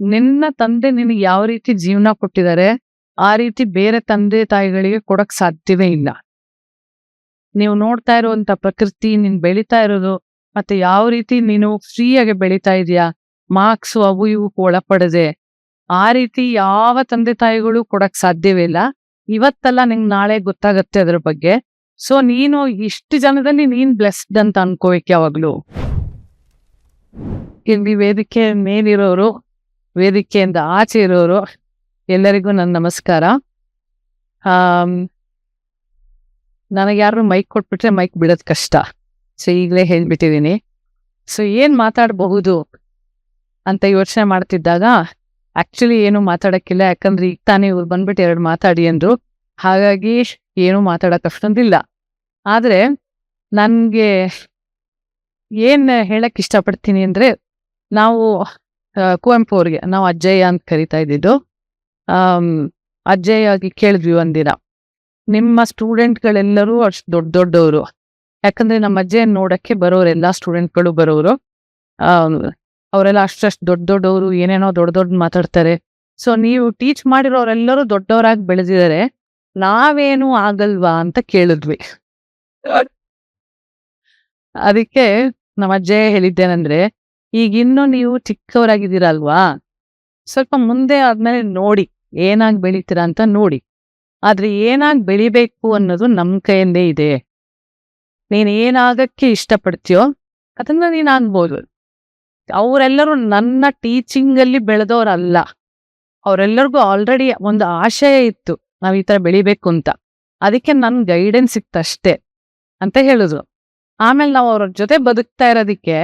ನಿನ್ನ ತಂದೆ ನಿನಗೆ ಯಾವ ರೀತಿ ಜೀವನ ಕೊಟ್ಟಿದ್ದಾರೆ, ಆ ರೀತಿ ಬೇರೆ ತಂದೆ ತಾಯಿಗಳಿಗೆ ಕೊಡಕ್ ಸಾಧ್ಯವೇ ಇಲ್ಲ. ನೀವು ನೋಡ್ತಾ ಇರುವಂತ ಪ್ರಕೃತಿ, ನೀನ್ ಬೆಳಿತಾ ಇರೋದು, ಮತ್ತೆ ಯಾವ ರೀತಿ ನೀನು ಫ್ರೀಯಾಗಿ ಬೆಳಿತಾ ಇದೀಯಾ ಮಾರ್ಕ್ಸ್ ಅವು ಇವು ಒಳಪಡದೆ, ಆ ರೀತಿ ಯಾವ ತಂದೆ ತಾಯಿಗಳು ಕೊಡಕ್ ಸಾಧ್ಯವೇ ಇಲ್ಲ. ಇವತ್ತಲ್ಲ ನಿಂಗ್ ನಾಳೆ ಗೊತ್ತಾಗತ್ತೆ ಅದ್ರ ಬಗ್ಗೆ. ಸೊ ನೀನು ಇಷ್ಟು ಜನದಲ್ಲಿ ನೀನ್ ಬ್ಲೆಸ್ಡ್ ಅಂತ ಅನ್ಕೋಬೇಕು ಯಾವಾಗ್ಲೂ. ಇಲ್ಲಿ ವೇದಿಕೆ ಮೇಲಿರೋರು ವೇದಿಕೆಯಿಂದ ಆಚೆ ಇರೋರು, ಎಲ್ಲರಿಗೂ ನನ್ನ ನಮಸ್ಕಾರ. ನನಗೆ ಯಾರು ಮೈಕ್ ಕೊಟ್ಬಿಟ್ರೆ ಮೈಕ್ ಬಿಡೋದ್ ಕಷ್ಟ. ಸೊ, ಈಗಲೇ ಹೇಳ್ಬಿಟ್ಟಿದ್ದೀನಿ ಸೊ, ಏನ್ ಮಾತಾಡಬಹುದು ಅಂತ ಯೋಚನೆ ಮಾಡ್ತಿದ್ದಾಗ, ಆಕ್ಚುಲಿ ಏನು ಮಾತಾಡೋಕ್ಕಿಲ್ಲ, ಯಾಕಂದ್ರೆ ಈಗ ತಾನೇ ಇವ್ರು ಬಂದ್ಬಿಟ್ಟು ಎರಡು ಮಾತಾಡಿ ಅಂದ್ರು. ಹಾಗಾಗಿ ಏನು ಮಾತಾಡಕ್ ಅಷ್ಟೊಂದಿಲ್ಲ. ಆದ್ರೆ, ನನ್ಗೆ ಏನ್ ಹೇಳಕ್ ಇಷ್ಟಪಡ್ತೀನಿ ಅಂದ್ರೆ, ನಾವು ಕುವೆಂಪು ಅವ್ರಿಗೆ ನಾವು ಅಜ್ಜಯ್ಯ ಅಂತ ಕರಿತಾ ಇದ್ದಿದ್ದು. ಅಜ್ಜಯ್ಯ ಆಗಿ ಕೇಳಿದ್ವಿ ಒಂದಿನ. ನಿಮ್ಮ ಸ್ಟೂಡೆಂಟ್ಗಳೆಲ್ಲರೂ ಅಷ್ಟು ದೊಡ್ಡ ದೊಡ್ಡವರು. ಯಾಕಂದ್ರೆ ನಮ್ಮ ಅಜ್ಜಯ್ಯನ್ ನೋಡಕ್ಕೆ ಬರೋರು ಎಲ್ಲ ಸ್ಟೂಡೆಂಟ್ಗಳು ಬರೋರು. ಅವರೆಲ್ಲ ಅಷ್ಟಷ್ಟು ದೊಡ್ಡ ದೊಡ್ಡವರು, ಏನೇನೋ ದೊಡ್ಡ ದೊಡ್ಡ ಮಾತಾಡ್ತಾರೆ. ಸೊ, ನೀವು ಟೀಚ್ ಮಾಡಿರೋರೆಲ್ಲರೂ ದೊಡ್ಡವರಾಗಿ ಬೆಳೆದಿದ್ದಾರೆ. ನಾವೇನು ಆಗಲ್ವಾ ಅಂತ ಕೇಳಿದ್ವಿ. ಅದಕ್ಕೆ ನಮ್ಮ ಅಜ್ಜಯ್ಯ ಹೇಳಿದ್ದೇನೆಂದ್ರೆ ಈಗ ನೀವು ಚಿಕ್ಕವರಾಗಿದ್ದೀರಲ್ವಾ? ಸ್ವಲ್ಪ ಮುಂದೆ ಆದ್ಮೇಲೆ ನೋಡಿ, ಏನಾಗ್ ಬೆಳಿತೀರಾ ಅಂತ ನೋಡಿ. ಆದ್ರೆ ಏನಾಗ್ ಬೆಳಿಬೇಕು ಅನ್ನೋದು ನಮ್ಮ ಕೈಯಲ್ಲೇ ಇದೆ. ನೀನು ಏನಾಗಕ್ಕೆ ಇಷ್ಟಪಡ್ತೀಯೋ ಅದನ್ನ ನೀನು ಅನ್ಬೋದು. ಅವರೆಲ್ಲರೂ ನನ್ನ ಟೀಚಿಂಗ್ ಅಲ್ಲಿ ಬೆಳೆದವರಲ್ಲ ಅವರೆಲ್ಲರಿಗೂ ಆಲ್ರೆಡಿ ಒಂದು ಆಶಯ ಇತ್ತು, ನಾವು ಈ ತರ ಬೆಳಿಬೇಕು ಅಂತ. ಅದಕ್ಕೆ ನನ್ ಗೈಡೆನ್ಸ್ ಸಿಕ್ತಷ್ಟೇ ಅಂತ ಹೇಳಿದ್ರು ಆಮೇಲೆ ನಾವು ಅವ್ರ ಜೊತೆ ಬದುಕ್ತಾ ಇರೋದಿಕ್ಕೆ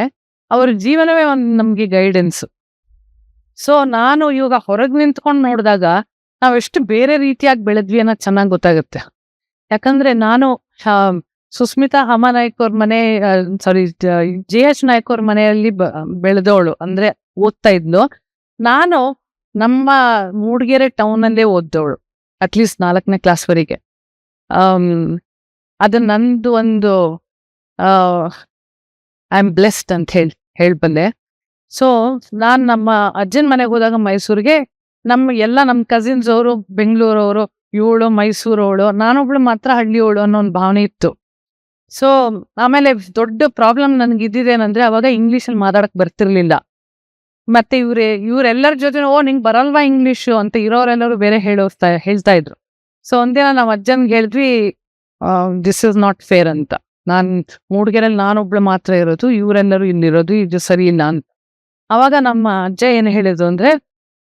ಅವ್ರ ಜೀವನವೇ ಒಂದು ನಮ್ಗೆ ಗೈಡೆನ್ಸ್ ಸೊ ನಾನು ಇವಾಗ ಹೊರಗೆ ನಿಂತ್ಕೊಂಡು ನೋಡಿದಾಗ ನಾವೆಷ್ಟು ಬೇರೆ ರೀತಿಯಾಗಿ ಬೆಳೆದ್ವಿ ಅನ್ನೋ ಚೆನ್ನಾಗಿ ಗೊತ್ತಾಗುತ್ತೆ. ಯಾಕಂದ್ರೆ ನಾನು ಸುಸ್ಮಿತಾ ಹಮಾನಾಯ್ಕ್ ಅವ್ರ ಮನೆ ಸಾರಿ ಜೆ ಎಚ್ ನಾಯ್ಕ್ ಅವ್ರ ಮನೆಯಲ್ಲಿ ಬೆಳೆದವಳು ಅಂದ್ರೆ ಓದ್ತಾ ಇದ್ಲು. ನಾನು ನಮ್ಮ ಮೂಡಿಗೆರೆ ಟೌನ್ ಅಲ್ಲೇ ಓದ್ದವಳು ಅಟ್ಲೀಸ್ಟ್ ನಾಲ್ಕನೇ ಕ್ಲಾಸ್ ವರೆಗೆ. ಆಮ್, ಅದು ನಂದು ಒಂದು ಐ ಆಮ್ ಬ್ಲೆಸ್ಡ್ ಅಂತ ಹೇಳಿ ಹೇಳ್ಬಲ್ಲೆ ಸೊ ನಾನು ನಮ್ಮ ಅಜ್ಜನ ಮನೆಗೆ ಹೋದಾಗ ಮೈಸೂರಿಗೆ ನಮ್ಮ ಎಲ್ಲ ನಮ್ಮ ಕಸಿನ್ಸ್ ಅವರು ಬೆಂಗಳೂರವರು ಇವಳು ಮೈಸೂರವಳು ನಾನೊಬ್ಳು ಮಾತ್ರ ಹಳ್ಳಿಯವಳು ಅನ್ನೋ ಒಂದು ಭಾವನೆ ಇತ್ತು. ಸೊ ಆಮೇಲೆ ದೊಡ್ಡ ಪ್ರಾಬ್ಲಮ್ ನನ್ಗೆ ಇದ್ದಿದ್ದೇನಂದ್ರೆ ಅವಾಗ ಇಂಗ್ಲೀಷಲ್ಲಿ ಮಾತಾಡಕ್ ಬರ್ತಿರ್ಲಿಲ್ಲ. ಮತ್ತೆ ಇವ್ರೆ, ಇವರೆಲ್ಲರ ಜೊತೆ ಓ, ನಿಂಗೆ ಬರಲ್ವಾ ಇಂಗ್ಲೀಷು ಅಂತ ಇರೋರೆಲ್ಲರೂ ಬೇರೆ ಹೇಳೋಸ್ತಾ, ಹೇಳ್ತಾ ಇದ್ರು. ಸೊ ಒಂದಿನ ನಾವು ಅಜ್ಜನ್ಗೆ ಹೇಳಿದ್ವಿ ದಿಸ್ ಇಸ್ ನಾಟ್ ಫೇರ್ ಅಂತ. ನಾನ್ ಮೂಡ್ಗೆರೆಯಲ್ಲಿ ನಾನೊಬ್ಳು ಮಾತ್ರ ಇರೋದು, ಇವರೆಲ್ಲರೂ ಇಲ್ಲಿರೋದು, ಇದು ಸರಿ ಇಲ್ಲ ಅಂತ. ಅವಾಗ ನಮ್ಮ ಅಜ್ಜ ಏನು ಹೇಳಿದ್ರು ಅಂದ್ರೆ,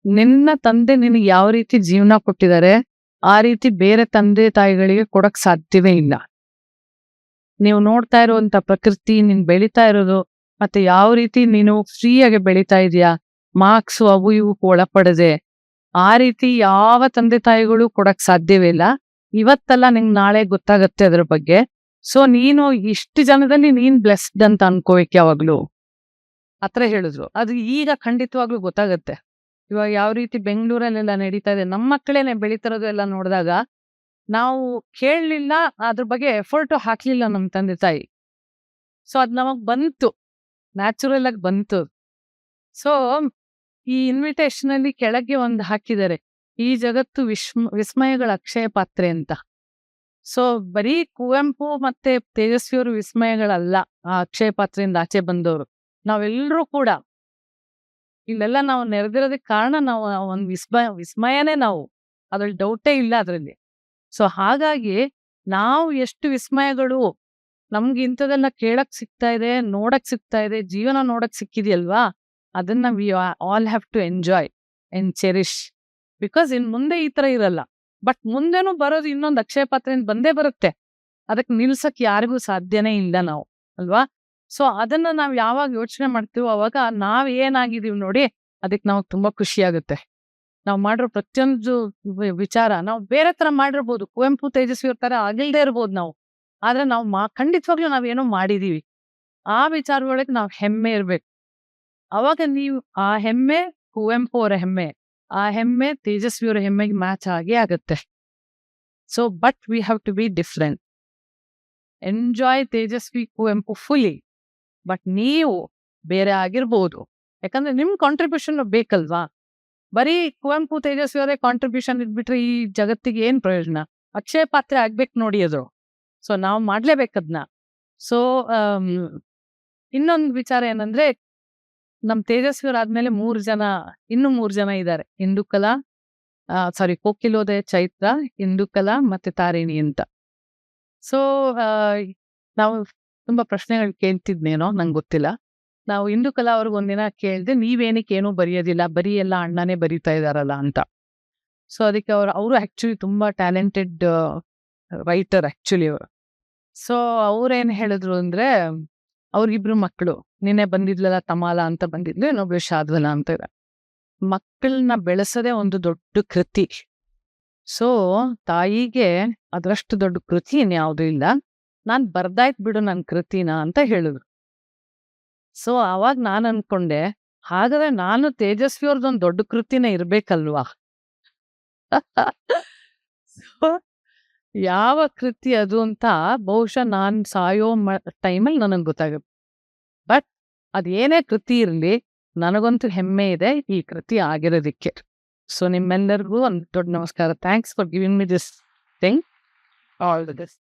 ನಿನ್ನ ತಂದೆ ನಿನಗೆ ಯಾವ ರೀತಿ ಜೀವನ ಕೊಟ್ಟಿದ್ದಾರೆ ಆ ರೀತಿ ಬೇರೆ ತಂದೆ ತಾಯಿಗಳಿಗೆ ಕೊಡಕ್ ಸಾಧ್ಯವೇ ಇಲ್ಲ. ನೀವು ನೋಡ್ತಾ ಇರುವಂತ ಪ್ರಕೃತಿ, ನೀನ್ ಬೆಳಿತಾ ಇರೋದು, ಮತ್ತೆ ಯಾವ ರೀತಿ ನೀನು ಫ್ರೀಯಾಗಿ ಬೆಳಿತಾ ಇದೀಯಾ, ಮಾರ್ಕ್ಸ್ ಅವು ಇವು ಒಳಪಡದೆ, ಆ ರೀತಿ ಯಾವ ತಂದೆ ತಾಯಿಗಳು ಕೊಡಕ್ ಸಾಧ್ಯವೇ ಇಲ್ಲ. ಇವತ್ತಲ್ಲ ನಿಂಗೆ ನಾಳೆ ಗೊತ್ತಾಗತ್ತೆ ಅದ್ರ ಬಗ್ಗೆ. ಸೊ ನೀನು ಇಷ್ಟು ಜನದಲ್ಲಿ ನೀನ್ ಬ್ಲೆಸ್ಡ್ ಅಂತ ಅನ್ಕೋಬೇಕು ಯಾವಾಗ್ಲೂ. ಆತರ ಹೇಳಿದ್ರು. ಅದು ಈಗ ಖಂಡಿತವಾಗ್ಲೂ ಗೊತ್ತಾಗತ್ತೆ. ಇವಾಗ ಯಾವ ರೀತಿ ಬೆಂಗಳೂರಲ್ಲೆಲ್ಲ ನಡೀತಾ ಇದೆ ನಮ್ಮ ಮಕ್ಕಳೇನೆ ಬೆಳೀತಿರೋದು ಎಲ್ಲ ನೋಡಿದಾಗ ನಾವು ಕೇಳಲಿಲ್ಲ, ಅದ್ರ ಬಗ್ಗೆ ಎಫರ್ಟ್ ಹಾಕ್ಲಿಲ್ಲ ನಮ್ ತಂದೆ ತಾಯಿ. ಸೊ ಅದ್ ನಮಗ್ ಬಂತು. ನ್ಯಾಚುರಲ್ ಆಗಿ ಬಂತು. ಸೊ ಈ ಇನ್ವಿಟೇಷನ್ ಅಲ್ಲಿ ಕೆಳಗೆ ಒಂದು ಹಾಕಿದ್ದಾರೆ. ಈ ಜಗತ್ತು ವಿಸ್ಮ ವಿಸ್ಮಯಗಳ ಅಕ್ಷಯ ಪಾತ್ರೆ ಅಂತ. ಸೊ, ಬರೀ ಕುವೆಂಪು ಮತ್ತೆ ತೇಜಸ್ವಿಯವರು ವಿಸ್ಮಯಗಳಲ್ಲ ಆ ಅಕ್ಷಯ ಪಾತ್ರೆಯಿಂದ ಆಚೆ ಬಂದವರು. ನಾವೆಲ್ಲರೂ ಕೂಡ ಇಲ್ಲೆಲ್ಲ ನಾವು ನೆರೆದಿರೋದಕ್ಕೆ ಕಾರಣ ನಾವು ಒಂದು ವಿಸ್ಮಯ, ವಿಸ್ಮಯನೇ ನಾವು. ಅದ್ರಲ್ಲಿ ಡೌಟೇ ಇಲ್ಲ ಅದರಲ್ಲಿ. ಸೊ, ಹಾಗಾಗಿ ನಾವು ಎಷ್ಟು ವಿಸ್ಮಯಗಳು ನಮ್ಗೆ ಇಂಥದೆಲ್ಲ ಕೇಳಕ್ ಸಿಗ್ತಾ ಇದೆ, ನೋಡಕ್ ಸಿಗ್ತಾ ಇದೆ, ಜೀವನ ನೋಡಕ್ ಸಿಕ್ಕಿದೆಯಲ್ವಾ? ಅದನ್ನ we all have to enjoy and cherish because ಇನ್ ಮುಂದೆ ಈ ತರ ಇರಲ್ಲ. ಬಟ್ ಮುಂದೆನೂ ಬರೋದು ಇನ್ನೊಂದು ಅಕ್ಷಯ ಪಾತ್ರೆಯಿಂದ ಬಂದೇ ಬರುತ್ತೆ. ಅದಕ್ಕೆ ನಿಲ್ಸಕ್ ಯಾರಿಗೂ ಸಾಧ್ಯನೇ ಇಲ್ಲ ನಾವು, ಅಲ್ವಾ? ಸೊ ಅದನ್ನ ನಾವ್ ಯಾವಾಗ ಯೋಚನೆ ಮಾಡ್ತೀವೋ ಅವಾಗ ನಾವ್ ಏನಾಗಿದೀವಿ ನೋಡಿ ಅದಕ್ಕೆ ನಾವು ತುಂಬಾ ಖುಷಿ ಆಗುತ್ತೆ. ನಾವು ಮಾಡಿರೋ ಪ್ರತಿಯೊಂದು ವಿಚಾರ ನಾವು ಬೇರೆ ತರ ಮಾಡಿರ್ಬೋದು. ಕುವೆಂಪು, ತೇಜಸ್ವಿ ತರ ಆಗಿಲ್ದೇ ಇರ್ಬೋದು ನಾವು. ಆದ್ರೆ ನಾವು ಮಾ, ಖಂಡಿತವಾಗ್ಲೂ ನಾವೇನೋ ಮಾಡಿದೀವಿ. ಆ ವಿಚಾರಗಳಿಗೆ ನಾವು ಹೆಮ್ಮೆ ಇರ್ಬೇಕು. ಅವಾಗ ನೀವು ಆ ಹೆಮ್ಮೆ, ಕುವೆಂಪು ಅವರ ಹೆಮ್ಮೆ. ಆ ಹೆಮ್ಮೆ ತೇಜಸ್ವಿ ಅವರ ಹೆಮ್ಮೆಗೆ ಮ್ಯಾಚ್ ಆಗಿ ಆಗುತ್ತೆ. So but we have to be different enjoy Tejaswi Kuvempu fully but ನೀವು ಬೇರೆ ಆಗಿರ್ಬೋದು. ಯಾಕಂದ್ರೆ ನಿಮ್ ಕಾಂಟ್ರಿಬ್ಯೂಷನ್ ಬೇಕಲ್ವಾ? ಬರೀ ಕುವೆಂಪು ತೇಜಸ್ವಿ ಅವರೇ ಕಾಂಟ್ರಿಬ್ಯೂಷನ್ ಇದ್ಬಿಟ್ರೆ ಈ ಜಗತ್ತಿಗೆ ಏನ್ ಪ್ರಯೋಜನ? ಅಕ್ಷಯ ಪಾತ್ರೆ ಆಗ್ಬೇಕು ನೋಡಿ ಅದು. ಸೊ ನಾವು ಮಾಡ್ಲೇಬೇಕದ್ನ ಸೊ ಇನ್ನೊಂದು ವಿಚಾರ ಏನಂದ್ರೆ ನಮ್ ತೇಜಸ್ವಿಯವರಾದ್ಮೇಲೆ ಮೂರ್ ಜನ, ಇನ್ನು ಮೂರ್ ಜನ ಇದ್ದಾರೆ ಇಂದುಕಲಾ ಸಾರಿ ಕೋಕಿಲೋದಯ ಚೈತ್ರ ಇಂದುಕಲಾ ಮತ್ತೆ ತಾರಿಣಿ ಅಂತ. ಸೊ ನಾವು ತುಂಬಾ ಪ್ರಶ್ನೆಗಳು ಕೇಳ್ತಿದ್ನೇನೋ, ನಂಗೆ ಗೊತ್ತಿಲ್ಲ. ನಾವು ಇಂದುಕಲಾ ಅವ್ರಿಗೆ ಒಂದಿನ ಕೇಳ್ದೆ, ನೀವೇನಕ್ಕೆ ಏನೂ ಬರೆಯೋದಿಲ್ಲ, ಬರೀ ಎಲ್ಲ ಅಣ್ಣನೇ ಬರೀತಾ ಇದಾರಲ್ಲ ಅಂತ. ಸೊ ಅದಕ್ಕೆ ಅವ್ರು, ಅವರು ಆಕ್ಚುಲಿ ತುಂಬಾ ಟ್ಯಾಲೆಂಟೆಡ್ ರೈಟರ್ ಆಕ್ಚುಲಿ ಅವರು. ಸೊ ಅವ್ರೇನ್ ಹೇಳಿದ್ರು ಅಂದ್ರೆ ಅವ್ರಿಬ್ರು ಮಕ್ಕಳು ನಿನ್ನೆ ಬಂದಿದ್ಲಲ್ಲ ತಮಾಲ ಅಂತ ಬಂದಿದ್ಲು, ಇನ್ನೊಬ್ಳು ಶಾದ್ವಲ ಅಂತ ಇದೆ ಮಕ್ಕಳನ್ನ ಬೆಳೆಸೋದೇ ಒಂದು ದೊಡ್ಡ ಕೃತಿ. ಸೊ, ತಾಯಿಗೆ ಅದರಷ್ಟು ದೊಡ್ಡ ಕೃತಿ ಇನ್ಯಾವುದೂ ಇಲ್ಲ. ನಾನು ಬರ್ದಾಯ್ತು ಬಿಡು ನನ್ನ ಕೃತಿನ ಅಂತ ಹೇಳಿದ್ರು. ಸೊ, ಆವಾಗ ನಾನು ಅನ್ಕೊಂಡೆ, ಹಾಗಾದ್ರೆ ನಾನು ತೇಜಸ್ವಿ ಅವ್ರದ್ದೊಂದು ದೊಡ್ಡ ಕೃತಿನೇ ಇರ್ಬೇಕಲ್ವಾ? ಯಾವ ಕೃತಿ ಅದು ಅಂತ ಬಹುಶಃ ನಾನು ಸಾಯೋ ಟೈಮಲ್ಲಿ ನನಗೆ ಗೊತ್ತಾಗುತ್ತೆ. ಬಟ್ ಅದೇನೇ ಕೃತಿ ಇರಲಿ, ನನಗಂತೂ ಹೆಮ್ಮೆ ಇದೆ ಈ ಕೃತಿ ಆಗಿರೋದಕ್ಕೆ. ಸೊ, ನಿಮ್ಮೆಲ್ಲರಿಗೂ ಒಂದು ದೊಡ್ಡ ನಮಸ್ಕಾರ. Thanks for giving me this thing all the this